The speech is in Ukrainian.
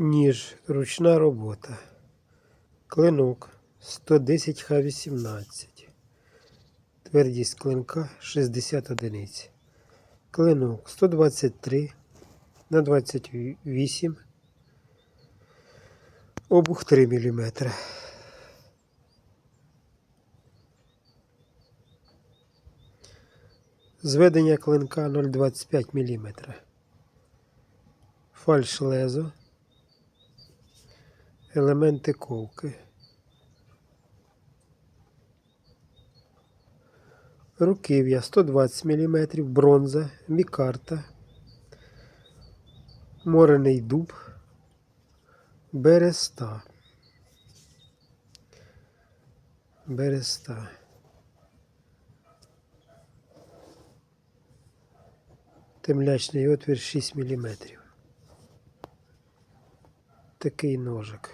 Ніж, ручна робота. Клинок 110 Х18. Твердість клинка 60 одиниць. Клинок 123 на 28. Обух 3 мм. Зведення клинка 0,25 мм. Фальш лезо. Елементи ковки. Руків'я 120 мм, бронза, мікарта, морений дуб, береста. Береста. Темлячний отвір 6 мм. Такий ножик.